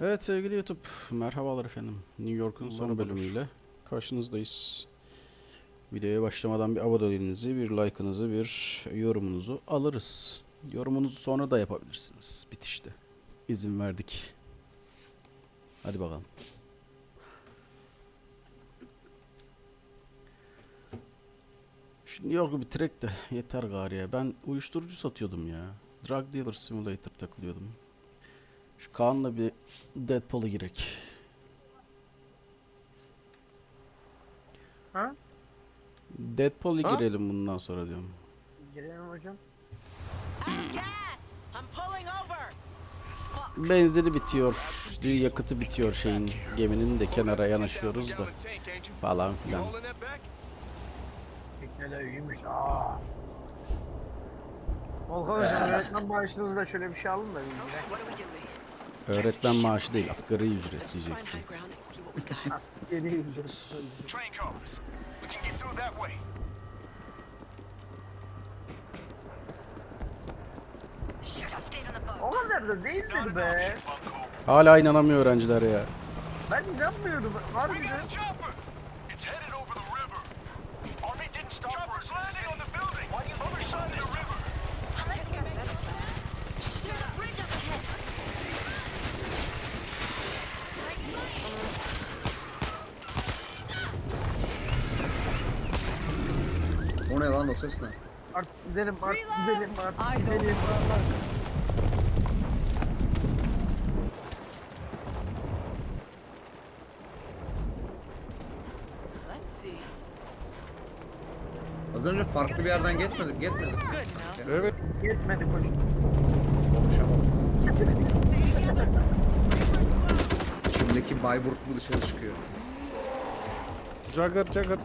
Evet sevgili YouTube, merhabalar efendim. New York'un son bölümüyle karşınızdayız. Videoya başlamadan bir aboneliğinizi, bir like'ınızı, bir yorumunuzu alırız. Yorumunuzu sonra da yapabilirsiniz bitişte. İzin verdik. Hadi bakalım. New York'u bitirek de yeter gari ya. Ben uyuşturucu satıyordum ya. Drug Dealer Simulator takılıyordum. Şu Kaan'la bir Deadpool'a girek. Ha? Deadpool'a Ha? girelim bundan sonra diyorum. Girelim hocam. Benzini bitiyor, yakıtı bitiyor şeyin geminin de kenara yanaşıyoruz da falan filan. Tekneler iyiymiş. Aa. Volkan hocam öğretmen maaşınızı şöyle bir şey alın da bir So, what are we doing? Öğretmen maaşı değil, asgari ücret diyeceksin. askeri ücret. O kadar da değildir be. Hala inanamıyor öğrenciler ya. Ben inanmıyorum. Harbiden. Ne lan o ses ne? Artık gidelim artık gidelim artık Eyes gidelim. Let's see. Az önce farklı bir yerden gitmedik, gitmedik. Good enough. Evet. Yetmedi koş. Konuşamadım. İçimdeki Bayburt bu dışarı çıkıyor. Jagger Jagger.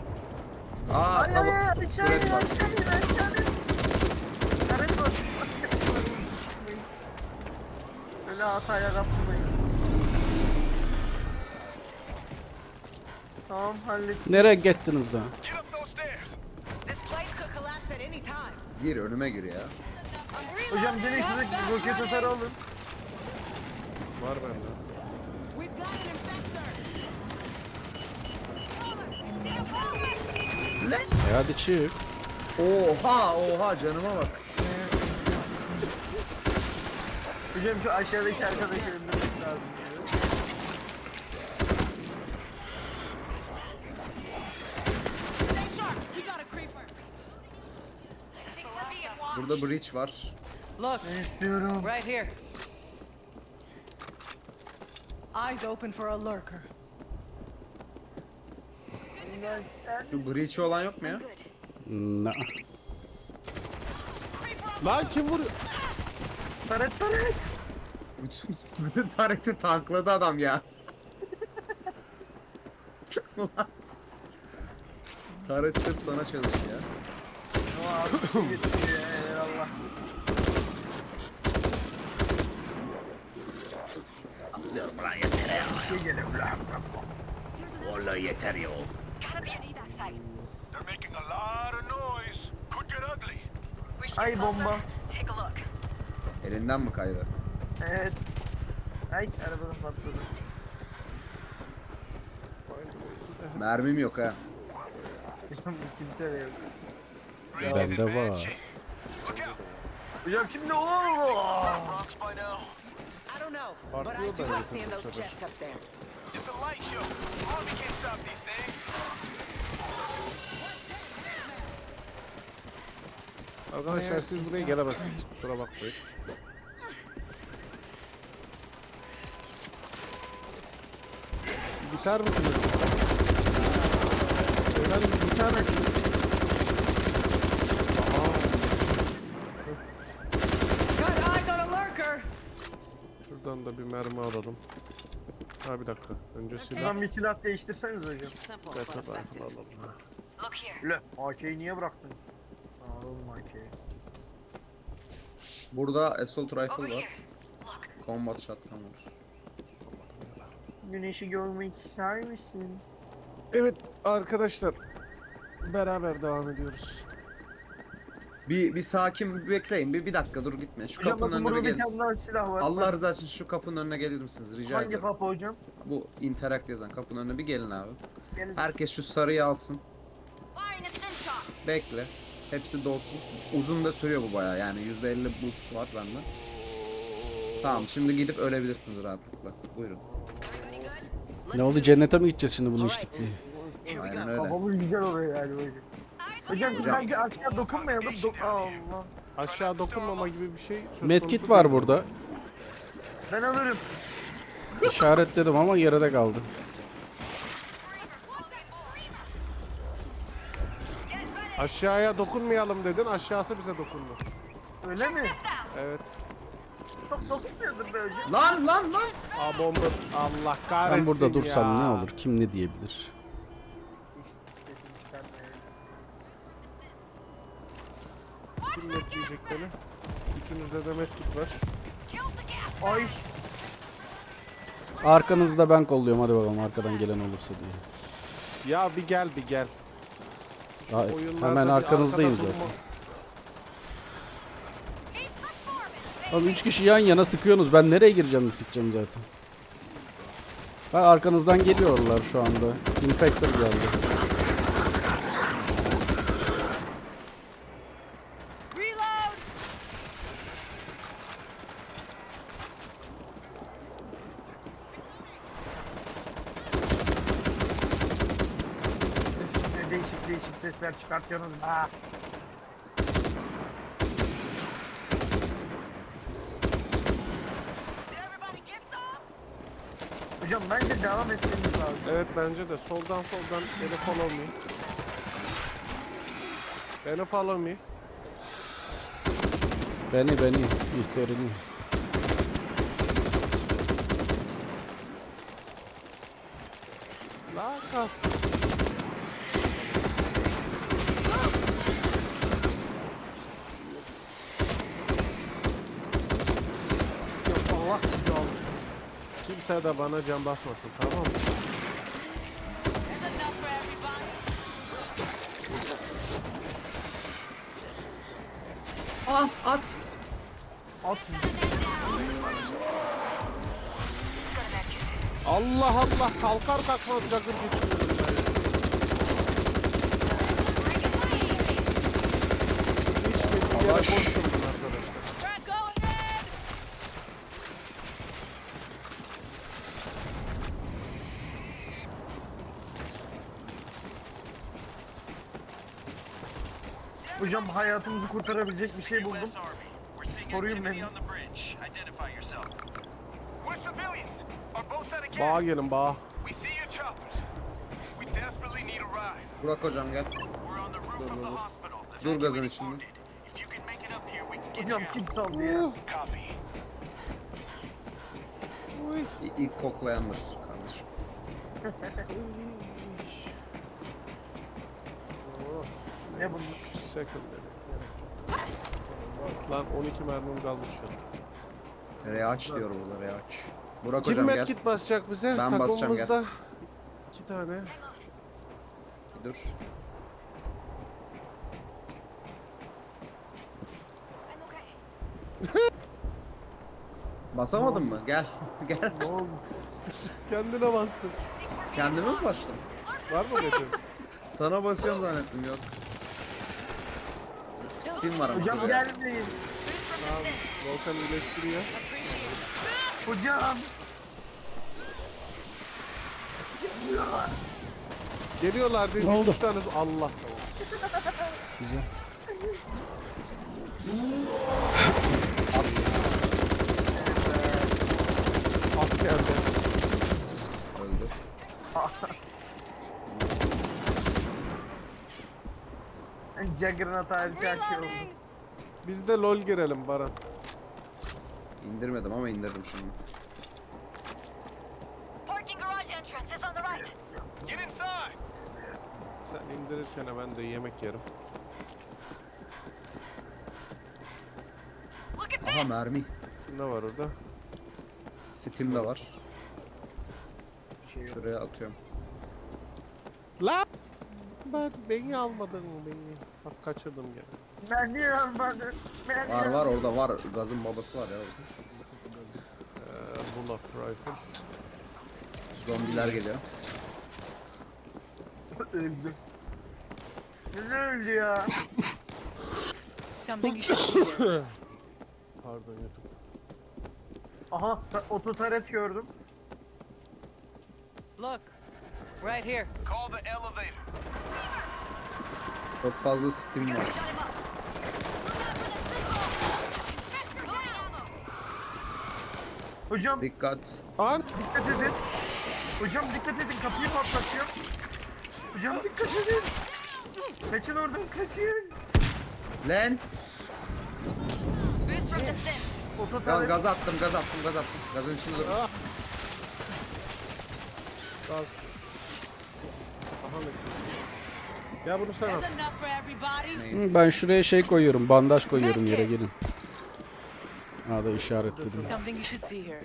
Aa Ay ay tamam. ay aşağı in aşağı in aşağı in. Karet var. Böyle hataya kapılmayın. Tamam hallettim. Nereye gittiniz lan? Get up those stairs. This place could collapse at any time. Gir önüme gir ya. Hocam gelin şuradaki roket atarı alın. Var bende. E hadi çık. Oha oha canıma bak. Hocam şu aşağıdaki arkadaşı öldürmek lazım. A creeper! Burada breach var. Look, İstiyorum. right here. Eyes open for a lurker. Şu breach'i olan yok mu ya? Na. Lan kim vuruyor? Taret taret. Bütün, bütün Tarık'ı tankladı adam ya. Ulan. Tarık hep sana çalış ya. Abi, eyvallah. Diyorum lan yeter ya. Bir şey gelir lan. Vallahi yeter ya. They're making a lot of noise. Could get ugly. Ay bomba. Elinden mi kaydı? Evet. Ay arabadan patladı. Mermim yok ha. Kimse de yok. Bende var. Hocam şimdi ooo. Bronx by now. I don't Arkadaşlar siz buraya gelemezsiniz. Kusura bakmayın. Biter misiniz? Beyler biter misiniz? Got eyes on a lurker! Şuradan da bir mermi alalım. Ha bir dakika. Önce silah. Buradan bir silah değiştirseniz hocam. But rifle alalım. Üle. AK'yi niye bıraktınız? Oğlum AK'yi. Burada assault rifle var. Combat shotgun var. Güneşi görmek ister misin? Evet arkadaşlar. Beraber devam ediyoruz. Bir, bir sakin bir bekleyin. Bir, bir dakika dur gitme. Şu Hocam kapının bakın önüne burada bir bir gelin. tane daha silah var. Allah rızası için şu kapının önüne gelir misiniz? Rica Hangi ediyorum. kapı hocam? Bu interact yazan kapının önüne bir gelin abi. Gelin. Herkes şu sarıyı alsın. Firing a stim shot. Bekle. Hepsi dolsun. Uzun da sürüyor bu bayağı yani %50 boost var bende. Tamam şimdi gidip ölebilirsiniz rahatlıkla. Buyurun. Ne oldu cennete mi gideceğiz şimdi bunu içtik diye? Aynen öyle. Kafamız güzel oluyor yani böyle. Hocam, Hocam. bence aşağı dokunmayalım. Do- Allah. Aşağı dokunmama gibi bir şey söz Medkit konusu var değil. burada. Ben alırım. İşaretledim ama yarıda kaldı. Aşağıya dokunmayalım dedin. Aşağısı bize dokundu. Öyle mi? Evet. Çok dokunmuyordur be hocam. Lan lan lan. Aa bomba. Allah kahretsin Ben burada dursam ya. ne olur? Kim ne diyebilir? Kim metleyecek beni? Üçünüzde de medkit var. Ay. Arkanızda ben kolluyorum hadi bakalım arkadan gelen olursa diye. Ya bir gel bir gel. Hemen arkanızdayım zaten. Oğlum üç kişi yan yana sıkıyorsunuz. Ben nereye gireceğim sıkacağım zaten. Bak arkanızdan geliyorlar şu anda. Infector geldi. Reload! Ne değişik sesler çıkartıyorsunuz. Ha. Hocam bence devam etmemiz lazım. Evet bence de soldan soldan beni follow me. Beni follow me. Beni beni ihterini. La kas. Yok Allah sizi alsın. Kimse de bana can basmasın tamam mı? Ah at. At. Allah Allah kalkar kalkmaz cakır geçiyorum ben. Hiç dediğim yere Yavaş. Hayatımızı kurtarabilecek bir şey buldum. Koruyun beni. Bağa gelin bağa. Burak hocam gel. Dur, dur, dur. Dur gazın içinde. Hocam kim saldı ya? İ- İlk koklayandır kardeşim. Ne bunun? Secondary. Lan 12 mermim kalmış şu an. Reaç diyor burada reaç. Burak Kim hocam gel. medkit basacak bize? Ben basacağım, gel. Takımımızda iki tane. Dur. I'm okay. Basamadın mı? Gel. gel. Ne oldu? Kendine bastın. Kendime mi bastın? Var mı Metin? Sana basıyorum zannettim yok. Steam var ama. Hocam gelmeyin. Tamam. Volkan iyileştiriyor. Hocam. Geliyorlar dedi. Ne oldu? Üç tane. Allah. Güzel. At geldi. Öldü. Juggernaut harici her şey oldu. Biz de lol girelim Baran. İndirmedim ama indirdim şimdi. Parking garage entrance is on the right. Get inside. Sen indirirken ben de yemek yerim. Look at Aha mermi. Ne var orada? Steam'de var. Şey. Şuraya atıyorum. La! Ben beni almadın mı beni? Bak kaçırdım gene. Ben niye almadım? Ben Var var orada var. Gazın babası var ya. Ee, Bullock rifle. Zombiler geliyor. Öldü. Ne öldü ya? Something you should see. Pardon YouTube. Aha ta- ototaret gördüm. Look, right here. Call the elevator. Çok fazla steam var. Hocam Dikkat. An! dikkat edin. Hocam dikkat edin kapıyı patlatıyor. Hocam dikkat edin. Kaçın oradan kaçın. Lan. Boost from the stim. Gaz, attım gaz attım gaz attım. Gazın içinde dur. Gaz. Aha ne? Ya bunu sen al. Hı, Ben şuraya şey koyuyorum. Bandaj koyuyorum yere gelin. Aa da işaretledim. Something you should see here.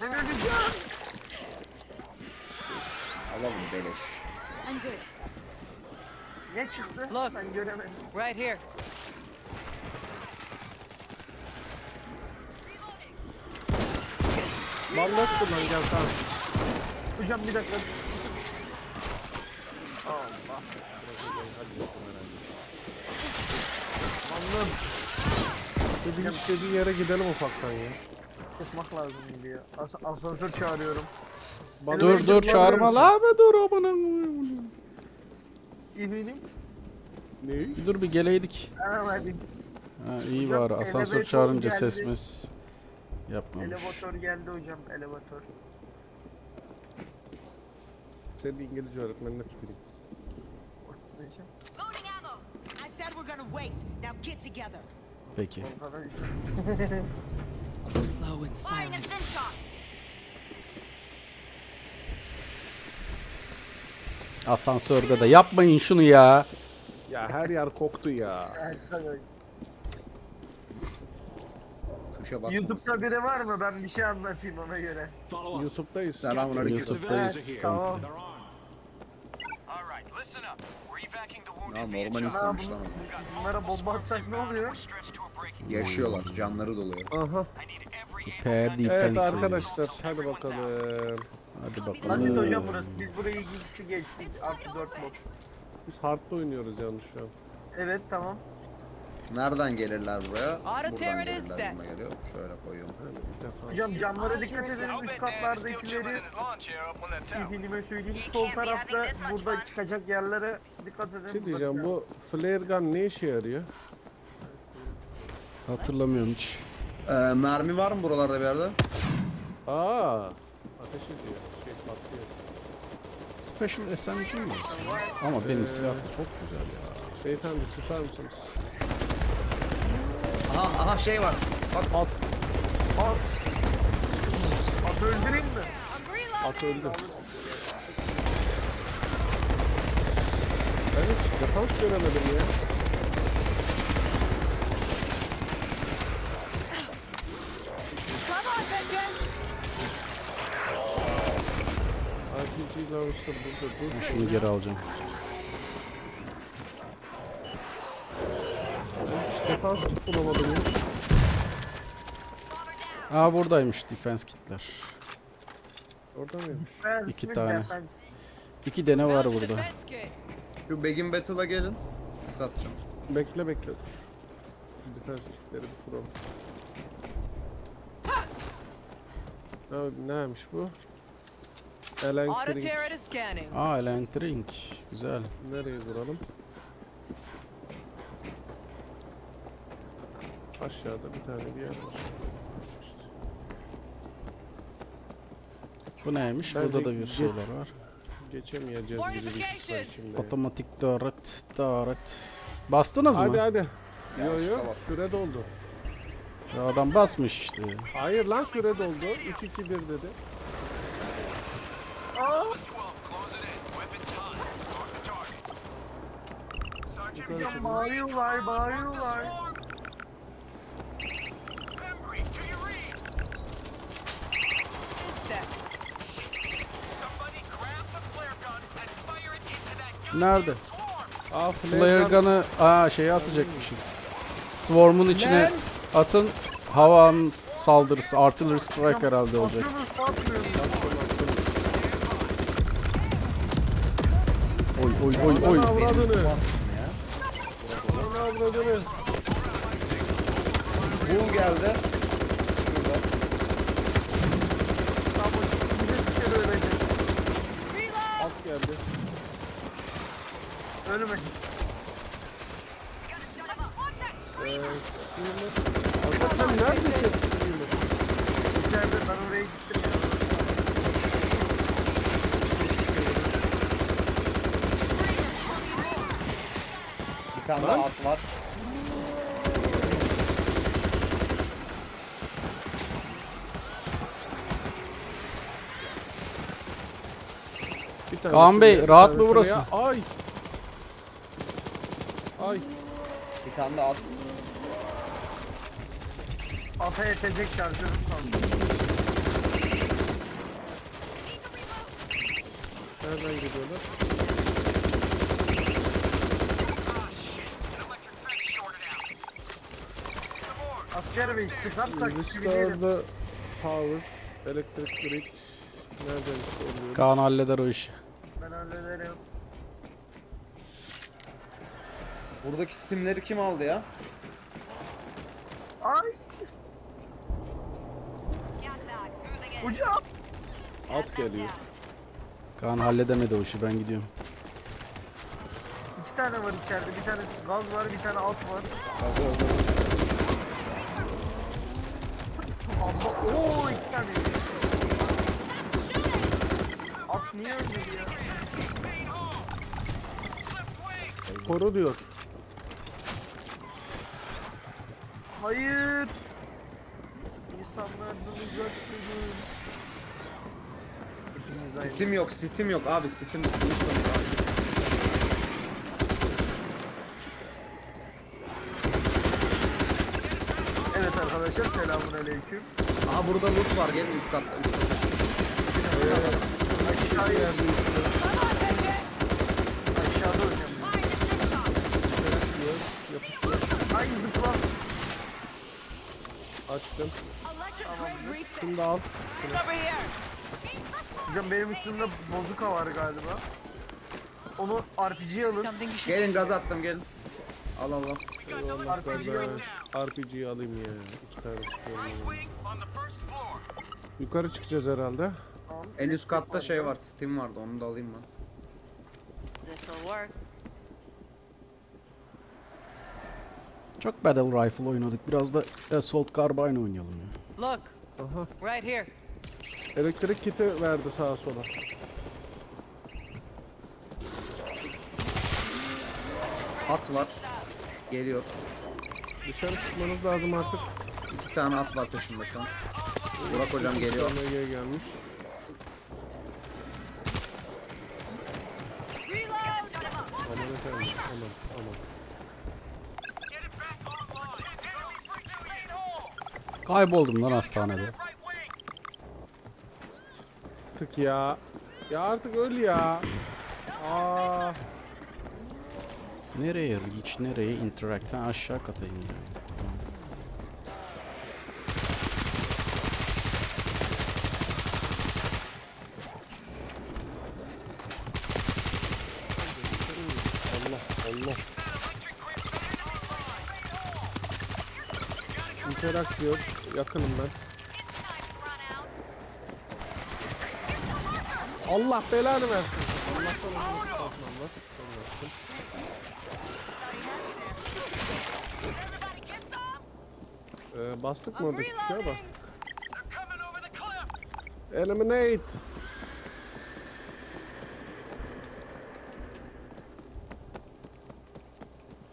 Ben öleceğim. Alalım beleş. I'm good. Ne çıktı? Look. Ben göremedim. Right here. Bandaj kullan gel tamam. Hocam bir dakika. Anladım. Bir istediği yere gidelim ufaktan ya. Çıkmak lazım gibi ya. As asansör çağırıyorum. Bandaj Dur dur çağırma la be dur amına. koyayım. İbinim. Ne? Dur bir geleydik. Anlamadım. Ha, iyi Hocam, bari asansör çağırınca geldi. ses mes yapmamış. Elevatör geldi hocam. Elevatör. Senin İngilizce öğretmenine tüküreyim. Peki. Slow and silent. Asansörde de yapmayın şunu ya. Ya her yer koktu ya. Tuşa basmamışsınız. YouTube'da biri var mı? Ben bir şey anlatayım ona göre. YouTube'dayız. Selamun aleyküm. YouTube'dayız. Tamam. Ya normal insanmış lan onlar. bunlara bomba atsak ne oluyor? Yaşıyorlar. Canları doluyor. Aha. Prepare. Evet defenses. arkadaşlar hadi bakalım. Hadi Basit bakalım. hocam burası. Biz burayı iki kişi geçtik. Artı 4 mod. Biz hardta oynuyoruz yalnız şu an. Evet tamam. Nereden gelirler buraya? Buradan gelirler gibime geliyor. Şöyle koyuyorum. Yani bir defa. Hocam camlara dikkat edin. Üst that tower. Efendime söyleyeyim sol tarafta burada çıkacak yerlere dikkat edin. Şey diyeceğim bu flare gun ne işe yarıyor? Hatırlamıyorum hiç. Ee, mermi var mı buralarda bir yerde? Aa, ateş ediyor. Şey patlıyor. Special SMG mi? Ama benim silah da çok güzel ya. Beyefendi susar mısınız? Aha aha şey var. Bak At. At. At öldüreyim mi? At öldü. Ben hiç defans göremedim ya. Come on, bitches. RPG Launcher burada dur. Şunu geri alacağım. Defans kit bulamadım. Aa buradaymış defense kitler. Orada mıymış? Ben İki şimdi tane. defense. İki dene var burada. şu Begin Battle'a gelin. Sis atacağım. Bekle bekle dur. Defans kitleri bir kuralım. Ne, neymiş bu? Auto turret is scanning. Aa Elentering. Güzel. Nereye vuralım? Aşağıda bir tane bir yer var. İşte. Bu neymiş? Bence Burada da bir şeyler var. Geçemeyeceğiz gibi bir şey şimdi. Otomatik taret, taret. Bastınız Hadi mı? hadi. Yo Yanlışlıkla yo bastım. süre doldu. Ya adam basmış işte. Hayır lan süre doldu. 3 2 1 dedi. 12, close it in. Weapon time. Mark the target. Sergeant Yukarı bağırıyorlar bağırıyorlar. Embry, do you read? Is set. Somebody grab the flare gun and fire it into that gun Nerede? Aa Flare gun'ı aa şeye atacakmışız. Swarm'un içine atın. Havan saldırısı, artillery strike herhalde olacak. Oy oy oy oy. Avradını. Avradını. Boom geldi. Şurada. Tamam bir de dışarı ölecek. At geldi. Ölme. Eee Screamer. Arka sen neredesin? İçeride ben oraya gittim ya. Bir tane daha at var. Bir tane Kaan Bey, şuraya, bir rahat tane mı burası? şuraya. Ay. Ay. Bir tane de at. Ata yetecek şarjörüm kaldı. Nereden geliyorlar? Asker bey sıkarsak sivilerim. Restore power, electric grid. Nereden oluyor? Kaan halleder o işi. Ben hallederim. Buradaki stimleri kim aldı ya? Ay hocam. At geliyor. Kaan halledemedi o işi ben gidiyorum. İki tane var içeride. Bir tanesi gaz var, bir tane alt var. Abla ooo iki tane. At niye ölmedi ya? Koru diyor. Hayır. İnsanlardan uzak durun. Steam yok, Steam yok abi. Lütfen abi. Evet arkadaşlar selamun aleyküm. Aha burada loot var. Gelin üst katta. Üst katta. Aşağıya aşağıda hocam. Fire the slip shot. Ay zıpla. Açtım. Electric reset. Şimdi al. Hocam benim üstümde bozuka var galiba. Onu RPG'ye alın. Gelin gaz attım gelin. Al al al. Eyvallah kardeş. RPG'yi alayım ya. İki tane sıkıyorum. Yukarı çıkacağız herhalde. En üst katta şey var. Steam vardı. Onu da alayım ben. Çok Battle Rifle oynadık. Biraz da Assault Carbine oynayalım ya. Look, Aha. right here. Elektrik kiti verdi sağa sola. At var. Geliyor. Dışarı çıkmanız lazım artık. İki tane at var peşimde şu an. Burak hocam geliyor. MG gelmiş. Aman efendim. Aman aman. Kayboldum lan hastanede. Tık ya. Ya artık öl ya. Aa. Nereye reach, nereye interact? Ha, aşağı kata indi. Tamam. Allah Allah. Interak diyor. Yakınım ben. Allah belanı versin. Allah'tan onu satmam var. Ee, bastık mı oradaki tuşa bastık. Eliminate.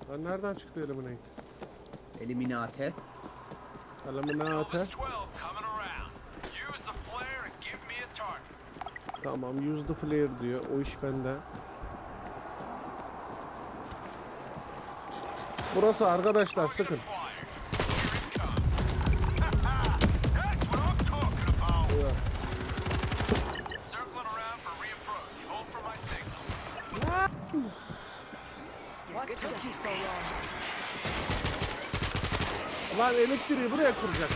Lan nereden çıktı eliminate? Eliminate. Eliminate. 12 coming around. Use the flare and give me a target. Tamam use the flare diyor. O iş bende. Burası arkadaşlar sıkın. Elektriği buraya kuracak.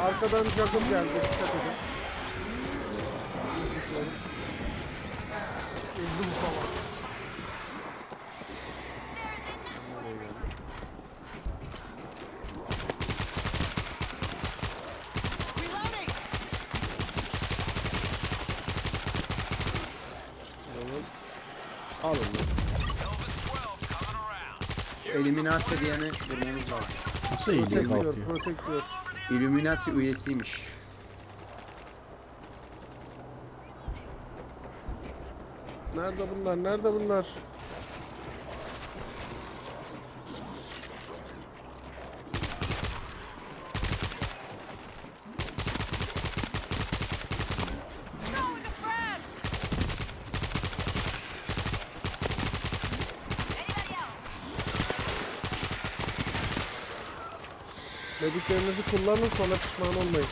Arkadan juggle geldi. Dikkat edin. Öldüm falan. Reloading. Alın lan. Illuminati diyeni vurmamız lazım. Nasıl iyiliği Protektör, kalkıyor? protektör. Illuminati üyesiymiş. Nerede bunlar? Nerede bunlar? Dediklerinizi kullanın sonra pişman olmayın.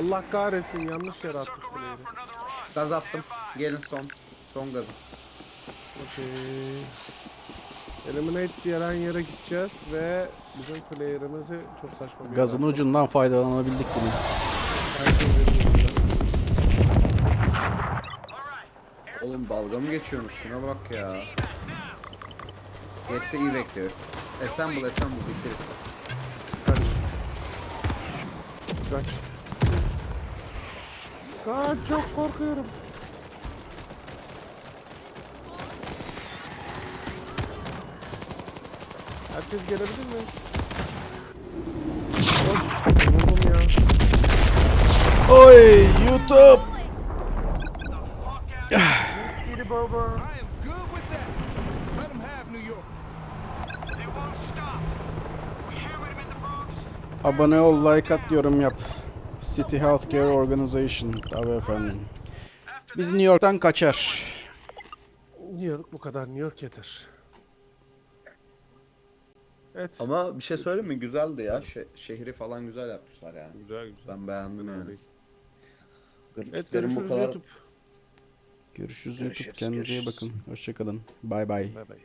Allah kahretsin yanlış yere attık. Gaz attım. Gelin son. Son gazı. Okey. Eliminate diyen yere gideceğiz ve bizim player'ımızı çok saçma bir Gazın yere ucundan faydalanabildik yine. Herkes. Oğlum dalga mı geçiyorsunuz? Şuna bak ya. Yette iyi bekliyor. Assemble assemble bitir. Kaç. Kaç. Kaç çok korkuyorum. Herkes gelebilir mi? Ya. Oy YouTube. Gidi baba. I am good with that. Let them have New York. They won't stop. We hammered him in the Bronx. Abone ol, like at, yorum yap. City Healthcare Organization. Tabii efendim. Biz New York'tan kaçar. New York bu kadar New York yeter. Evet. Ama bir şey söyleyeyim mi? Güzeldi ya. Şe- şehri falan güzel yapmışlar yani. Güzel güzel. Ben beğendim yani. Evet Grafiklerin bu görüşürüz kadar YouTube. Görüşürüz, Görüşürüz, YouTube. Kendinize iyi görüşürüz. bakın. Hoşçakalın. Bay bay. Bay bay.